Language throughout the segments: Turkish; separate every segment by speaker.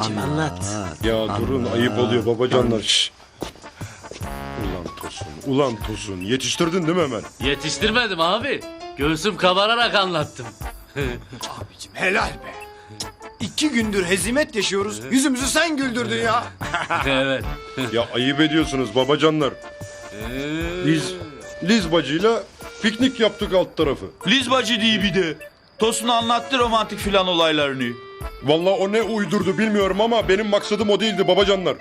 Speaker 1: Anlat.
Speaker 2: Ya durun ayıp oluyor babacanlar. Şş. Ulan Tosun, ulan Tosun. Yetiştirdin değil mi hemen?
Speaker 3: Yetiştirmedim abi. Göğsüm kabararak anlattım.
Speaker 1: Helal be. İki gündür hezimet yaşıyoruz. Yüzümüzü sen güldürdün ya.
Speaker 3: evet.
Speaker 2: Ya ayıp ediyorsunuz babacanlar. Liz, Liz bacıyla piknik yaptık alt tarafı.
Speaker 4: Liz bacı diye bir de. Tosun anlattı romantik filan olaylarını.
Speaker 2: Vallahi o ne uydurdu bilmiyorum ama benim maksadım o değildi babacanlar.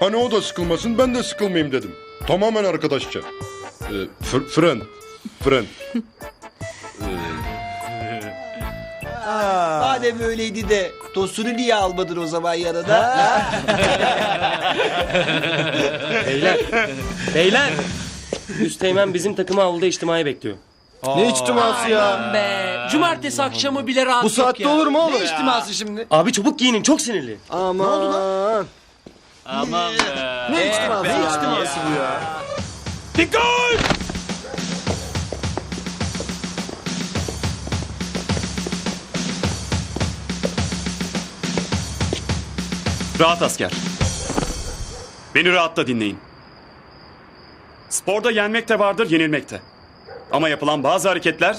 Speaker 2: Hani o da sıkılmasın ben de sıkılmayayım dedim. Tamamen arkadaşça. Ee, fr- friend. Friend.
Speaker 5: Madem öyleydi de Tosun'u niye almadın o zaman yanına?
Speaker 6: Beyler. Beyler. Üsteğmen bizim takımı avluda içtimai bekliyor.
Speaker 1: Ne içtiması ya?
Speaker 7: Be, cumartesi akşamı bile rahat
Speaker 1: Bu saatte olur mu oğlum?
Speaker 5: ne içtiması şimdi?
Speaker 6: Abi çabuk giyinin çok sinirli.
Speaker 1: Aman. Ne oldu lan?
Speaker 3: Aman be.
Speaker 1: Ne içtiması? Ne içtiması bu ya?
Speaker 4: Dikkat!
Speaker 8: Rahat asker. Beni rahatla dinleyin. Sporda yenmek de vardır, yenilmek de. Ama yapılan bazı hareketler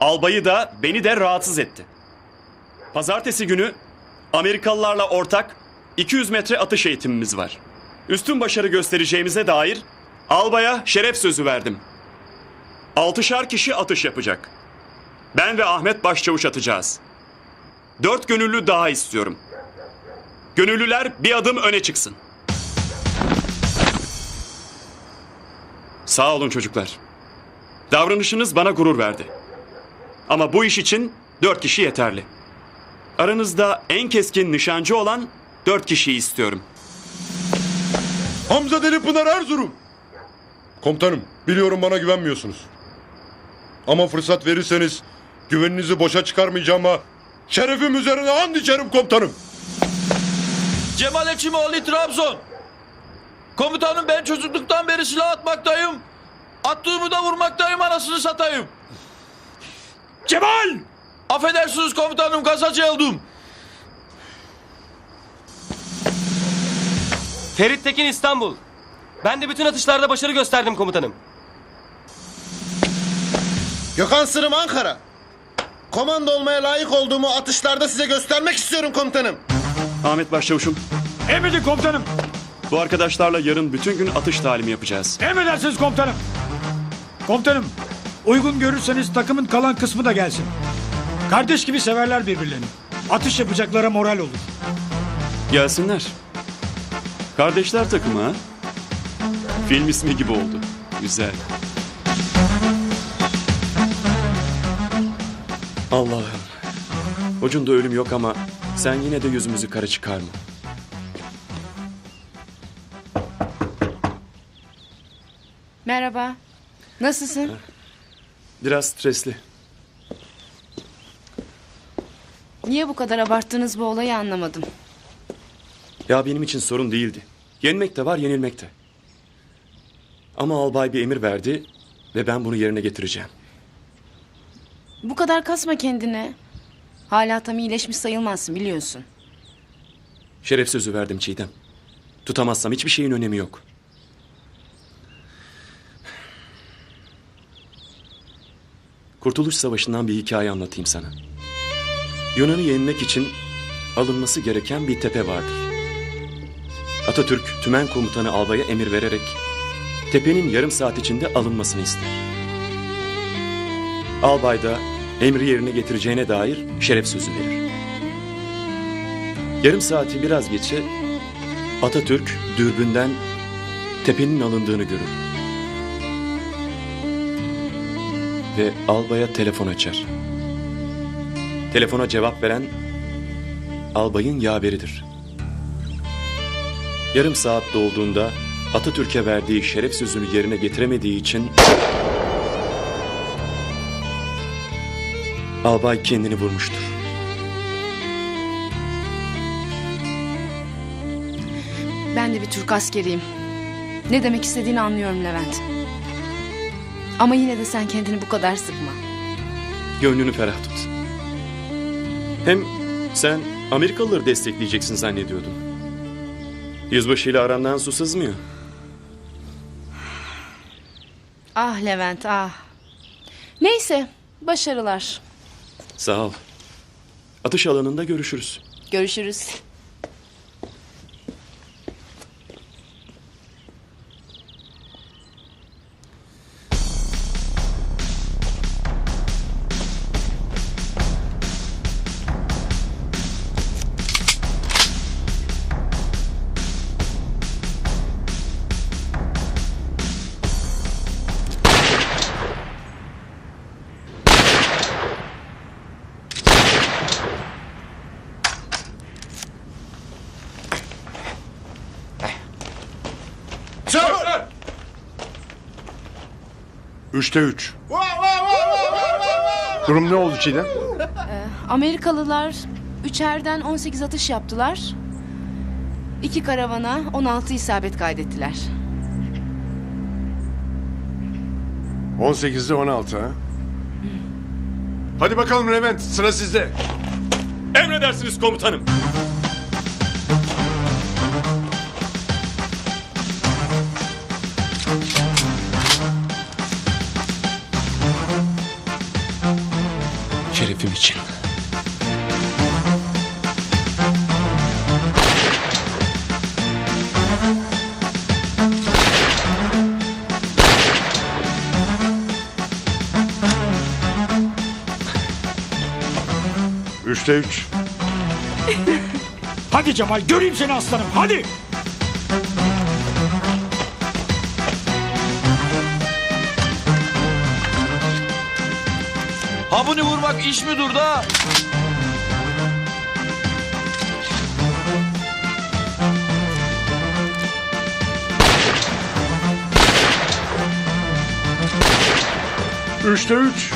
Speaker 8: albayı da beni de rahatsız etti. Pazartesi günü Amerikalılarla ortak 200 metre atış eğitimimiz var. Üstün başarı göstereceğimize dair albaya şeref sözü verdim. Altışar kişi atış yapacak. Ben ve Ahmet Başçavuş atacağız. Dört gönüllü daha istiyorum. Gönüllüler bir adım öne çıksın. Sağ olun çocuklar. Davranışınız bana gurur verdi. Ama bu iş için dört kişi yeterli. Aranızda en keskin nişancı olan dört kişiyi istiyorum.
Speaker 2: Hamza Delipınar Erzurum. Komutanım biliyorum bana güvenmiyorsunuz. Ama fırsat verirseniz güveninizi boşa çıkarmayacağıma şerefim üzerine and içerim komutanım.
Speaker 4: Cemal Ekşimoğlu Trabzon. Komutanım ben çocukluktan beri silah atmaktayım. Attığımı da vurmaktayım anasını satayım. Cemal! Affedersiniz komutanım gaza geldim.
Speaker 6: Ferit Tekin İstanbul. Ben de bütün atışlarda başarı gösterdim komutanım.
Speaker 9: Gökhan Sırım Ankara. Komando olmaya layık olduğumu atışlarda size göstermek istiyorum komutanım.
Speaker 8: Ahmet Başçavuşum,
Speaker 10: Emredin komutanım.
Speaker 8: bu arkadaşlarla yarın bütün gün atış talimi yapacağız.
Speaker 10: Emredersiniz komutanım. Komutanım, uygun görürseniz takımın kalan kısmı da gelsin. Kardeş gibi severler birbirlerini. Atış yapacaklara moral olur.
Speaker 8: Gelsinler. Kardeşler takımı ha? Film ismi gibi oldu. Güzel. Allah'ım. Ucunda ölüm yok ama sen yine de yüzümüzü kara çıkarma.
Speaker 11: Merhaba. Nasılsın?
Speaker 8: Biraz stresli.
Speaker 11: Niye bu kadar abarttınız bu olayı anlamadım.
Speaker 8: Ya benim için sorun değildi. Yenmek de var, yenilmek de. Ama albay bir emir verdi ve ben bunu yerine getireceğim.
Speaker 11: Bu kadar kasma kendini. Hala tam iyileşmiş sayılmazsın biliyorsun.
Speaker 8: Şeref sözü verdim Çiğdem. Tutamazsam hiçbir şeyin önemi yok. Kurtuluş Savaşı'ndan bir hikaye anlatayım sana. Yunan'ı yenmek için alınması gereken bir tepe vardır. Atatürk tümen komutanı albaya emir vererek tepenin yarım saat içinde alınmasını ister. Albay da emri yerine getireceğine dair şeref sözü verir. Yarım saati biraz geçe Atatürk dürbünden tepenin alındığını görür. Ve albaya telefon açar. Telefona cevap veren albayın yaveridir. Yarım saat dolduğunda Atatürk'e verdiği şeref sözünü yerine getiremediği için albay kendini vurmuştur.
Speaker 11: Ben de bir Türk askeriyim. Ne demek istediğini anlıyorum Levent. Ama yine de sen kendini bu kadar sıkma.
Speaker 8: Gönlünü ferah tut. Hem sen Amerikalıları destekleyeceksin zannediyordum. Yüzbaşıyla arandan su sızmıyor.
Speaker 11: Ah Levent ah. Neyse başarılar.
Speaker 8: Sağ ol. Atış alanında görüşürüz.
Speaker 11: Görüşürüz.
Speaker 12: Üçte üç. Durum ne oldu Çiğdem?
Speaker 11: Amerikalılar üçerden 18 atış yaptılar. İki karavana 16 isabet kaydettiler.
Speaker 12: 18'de 16 ha? Hadi bakalım Levent sıra sizde.
Speaker 8: Emredersiniz komutanım.
Speaker 7: Şerefim için.
Speaker 12: Üçte üç.
Speaker 10: Hadi Cemal göreyim seni aslanım hadi.
Speaker 4: Ha bunu vurmak iş mi dur da?
Speaker 12: Üçte üç.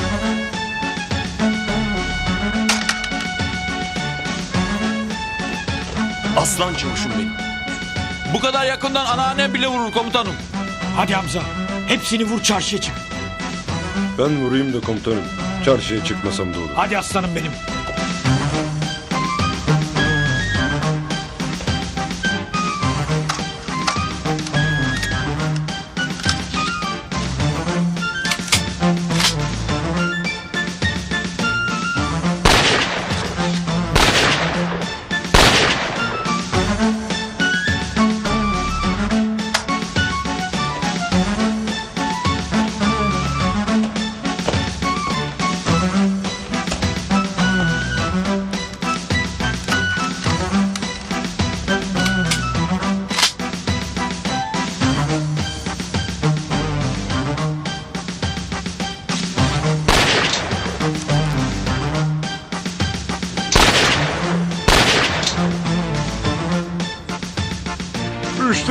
Speaker 8: Aslan çavuşum benim.
Speaker 4: Bu kadar yakından anneannem bile vurur komutanım.
Speaker 10: Hadi Hamza hepsini vur çarşıya çık.
Speaker 12: Ben vurayım da komutanım. Çarşıya çıkmasam da olur.
Speaker 10: Hadi aslanım benim.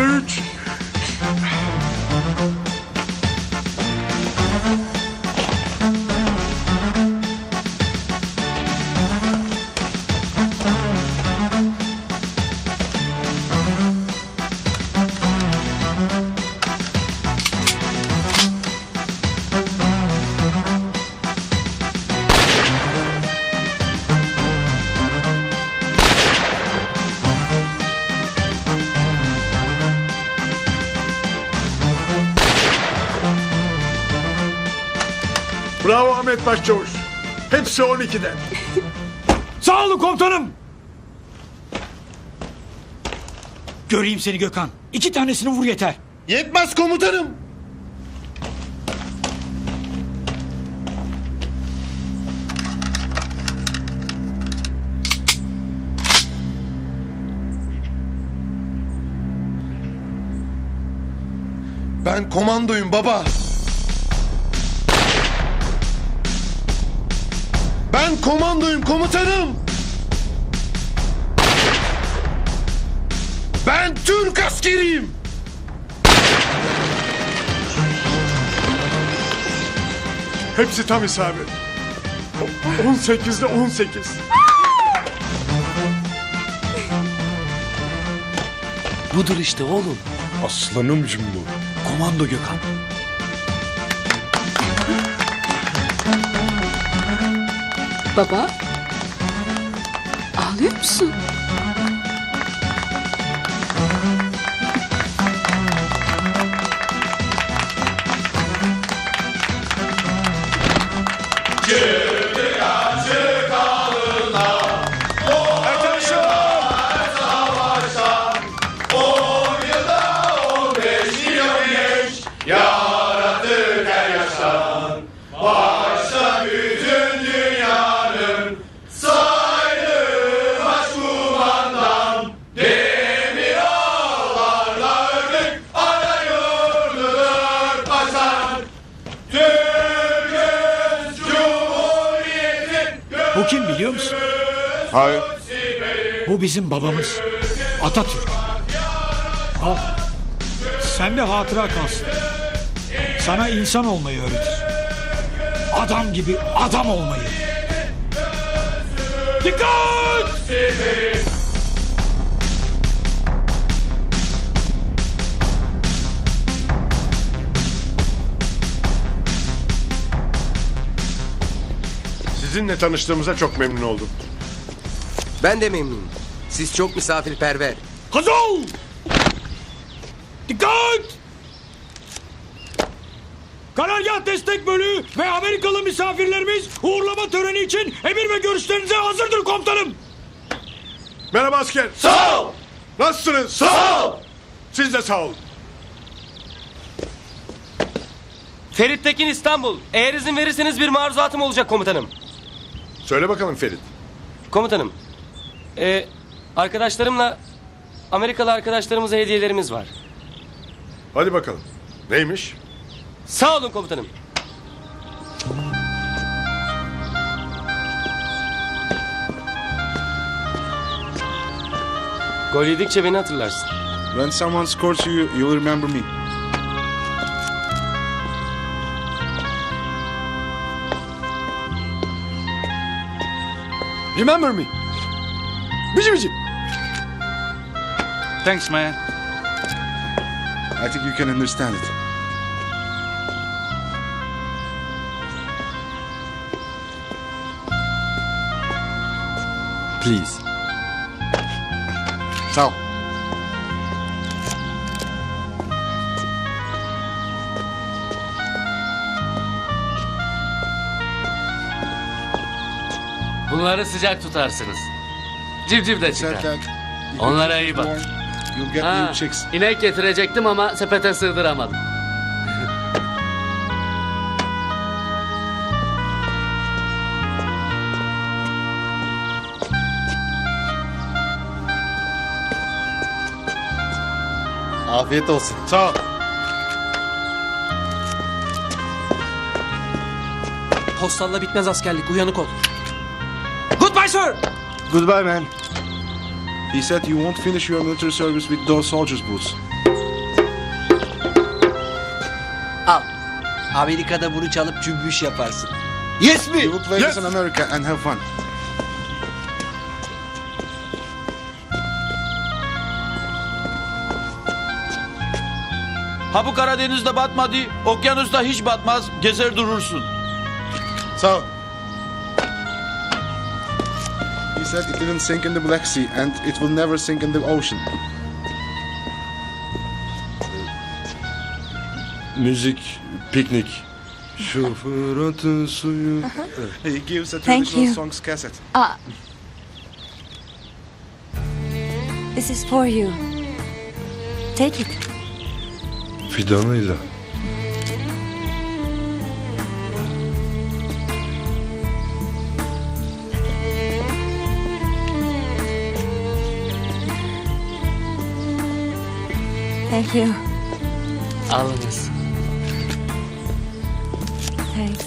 Speaker 12: Üçte
Speaker 10: Bravo Ahmet Başçavuş. Hepsi 12'den. Sağ olun komutanım. Göreyim seni Gökhan. İki tanesini vur yeter.
Speaker 13: Yetmez komutanım. Ben komandoyum baba. Ben komandoyum komutanım. Ben Türk askeriyim.
Speaker 12: Hepsi tam isabet. 18'de 18.
Speaker 7: Budur işte oğlum.
Speaker 12: Aslanımcım bu.
Speaker 7: Komando Gökhan.
Speaker 11: Baba. Ağlıyor musun?
Speaker 2: Hayır.
Speaker 10: Bu bizim babamız. Atatürk. Al. Sen de hatıra kalsın. Sana insan olmayı öğretir. Adam gibi adam olmayı. Dikkat!
Speaker 2: Sizinle tanıştığımıza çok memnun oldum.
Speaker 5: Ben de memnunum. Siz çok misafirperver.
Speaker 10: Hazır! Dikkat! Karargah destek bölüğü ve Amerikalı misafirlerimiz uğurlama töreni için emir ve görüşlerinize hazırdır komutanım.
Speaker 2: Merhaba asker. Sağ ol. Nasılsınız? Sağ ol. Siz de sağ olun.
Speaker 6: Ferit Tekin İstanbul. Eğer izin verirseniz bir maruzatım olacak komutanım.
Speaker 2: Söyle bakalım Ferit.
Speaker 6: Komutanım. Ee, arkadaşlarımla Amerikalı arkadaşlarımıza hediyelerimiz var.
Speaker 2: Hadi bakalım. Neymiş?
Speaker 6: Sağ olun komutanım. Gol yedikçe beni hatırlarsın.
Speaker 9: When someone scores you, you'll remember me.
Speaker 1: Remember me. Bici bici.
Speaker 4: Thanks man.
Speaker 9: I think you can understand it.
Speaker 1: Please.
Speaker 9: Sağ ol.
Speaker 3: Bunları sıcak tutarsınız. Civciv de çıkar. Onlara iyi bak. Ha, inek getirecektim ama sepete sığdıramadım.
Speaker 9: Afiyet olsun.
Speaker 2: Sağ ol.
Speaker 7: Postalla bitmez askerlik. Uyanık ol. Goodbye sir.
Speaker 9: Goodbye man. He said you won't finish your military service with those soldiers' boots.
Speaker 5: Al. Amerika'da bunu çalıp cümbüş yaparsın. Yes mi?
Speaker 9: You will play this in America and have fun.
Speaker 4: Ha bu Karadeniz'de batmadı, okyanusta hiç batmaz, gezer durursun.
Speaker 2: Sağ ol.
Speaker 9: Said it didn't sink in the Black Sea and it will never sink in the ocean.
Speaker 2: Müzik, piknik. Şu Fırat'ın suyu.
Speaker 9: He gives a
Speaker 11: Thank
Speaker 9: traditional
Speaker 11: you.
Speaker 9: songs cassette.
Speaker 11: Ah. This is for you. Take it.
Speaker 2: Fidanıyla.
Speaker 11: Thank you.
Speaker 3: Alınız.
Speaker 11: Thanks.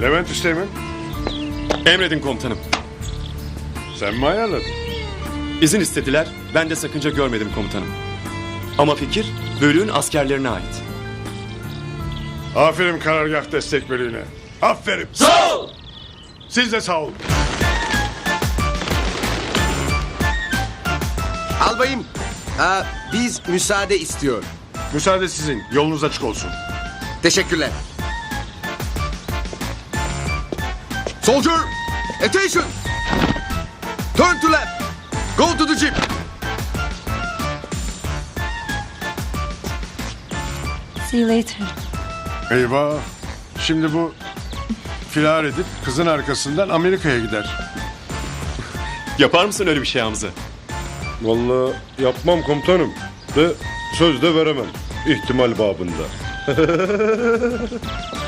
Speaker 2: Levent Üsteğmen.
Speaker 8: Emredin komutanım.
Speaker 2: Sen mi ayarladın?
Speaker 8: İzin istediler. Ben de sakınca görmedim komutanım. Ama fikir bölüğün askerlerine ait.
Speaker 2: Aferin karargah destek bölüğüne. Aferin. Sağ ol. Siz de sağ olun.
Speaker 5: Albayım. Ha, biz müsaade istiyor.
Speaker 2: Müsaade sizin. Yolunuz açık olsun.
Speaker 5: Teşekkürler.
Speaker 2: Soldier, attention! Turn to left. Go to the jeep.
Speaker 11: See you later.
Speaker 2: Eyvah. Şimdi bu filar edip kızın arkasından Amerika'ya gider.
Speaker 8: Yapar mısın öyle bir şey Hamza?
Speaker 2: Vallahi yapmam komutanım. Ve söz de veremem. İhtimal babında.